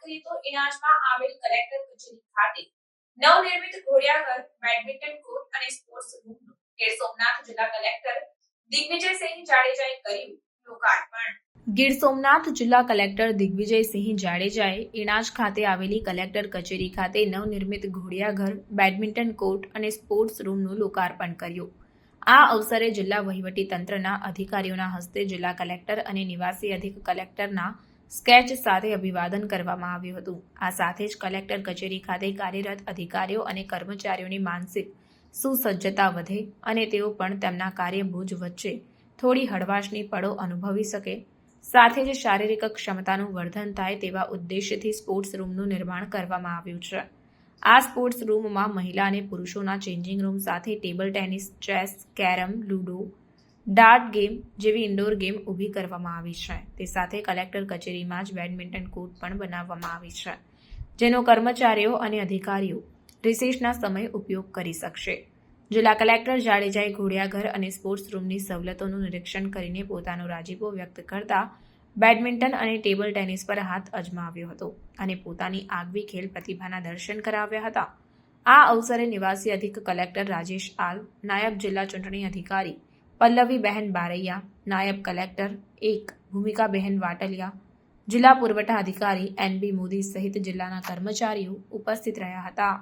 કરીએ તો ઇનાજમાં આવેલ કલેક્ટર કચેરી ખાતે નવનિર્મિત ઘોડિયાઘર બેડમિન્ટન કોર્ટ અને સ્પોર્ટ્સ રૂમનું ગીર સોમનાથ જિલ્લા કલેક્ટર દિગ્વિજયસિંહ જાડેજાએ કર્યું લોકાર્પણ. ગીર સોમનાથ જિલ્લા કલેક્ટર દિગ્વિજયસિંહ જાડેજાએ ઇણાજ ખાતે આવેલી કલેક્ટર કચેરી ખાતે નવનિર્મિત ઘોડિયાઘર બેડમિન્ટન કોર્ટ અને સ્પોર્ટ્સ રૂમનું લોકાર્પણ કર્યું. આ અવસરે જિલ્લા વહીવટી તંત્રના અધિકારીઓના હસ્તે જિલ્લા કલેક્ટર અને નિવાસી અધિક કલેક્ટરના સ્કેચ સાથે અભિવાદન કરવામાં આવ્યું હતું. આ સાથે જ કલેક્ટર કચેરી ખાતે કાર્યરત અધિકારીઓ અને કર્મચારીઓની માનસિક સુસજ્જતા વધે અને તેઓ પણ તેમના કાર્યભોજ વચ્ચે થોડી હળવાશની પળો અનુભવી શકે. સાથે જ શારીરિક ક્ષમતાનું વર્ધન થાય તેવા ઉદ્દેશ્યથી સ્પોર્ટ્સ રૂમનું નિર્માણ કરવામાં આવ્યું છે. આ સ્પોર્ટ્સ રૂમમાં મહિલા અને પુરુષોના ચેન્જિંગ રૂમ સાથે table tennis, chess, carrom, ludo dart game જેવી ઇન્ડોર ગેમ ઊભી કરવામાં આવી છે. તે સાથે કલેક્ટર કચેરીમાં જ બેડમિન્ટન કોર્ટ પણ બનાવવામાં આવી છે, જેનો કર્મચારીઓ અને અધિકારીઓ રિસેસના સમયે ઉપયોગ કરી શકશે. જિલ્લા કલેક્ટર જાડેજાએ ઘોડિયાઘર અને સ્પોર્ટ્સ રૂમની સવલતોનું નિરીક્ષણ કરીને પોતાનો રાજીપો વ્યક્ત કરતા બેડમિન્ટન અને ટેબલ ટેનિસ પર હાથ અજમાવ્યો હતો અને પોતાની આગવી ખેલ પ્રતિભાના દર્શન કરાવ્યા હતા. આ અવસરે નિવાસી અધિક કલેક્ટર રાજેશ આલ, નાયબ જિલ્લા ચૂંટણી અધિકારી પલ્લવીબહેન બારૈયા, નાયબ કલેક્ટર, એક ભૂમિકાબહેન વાટલિયા, જિલ્લા પુરવઠા અધિકારી એન બી મોદી સહિત જિલ્લાના કર્મચારીઓ ઉપસ્થિત રહ્યા હતા.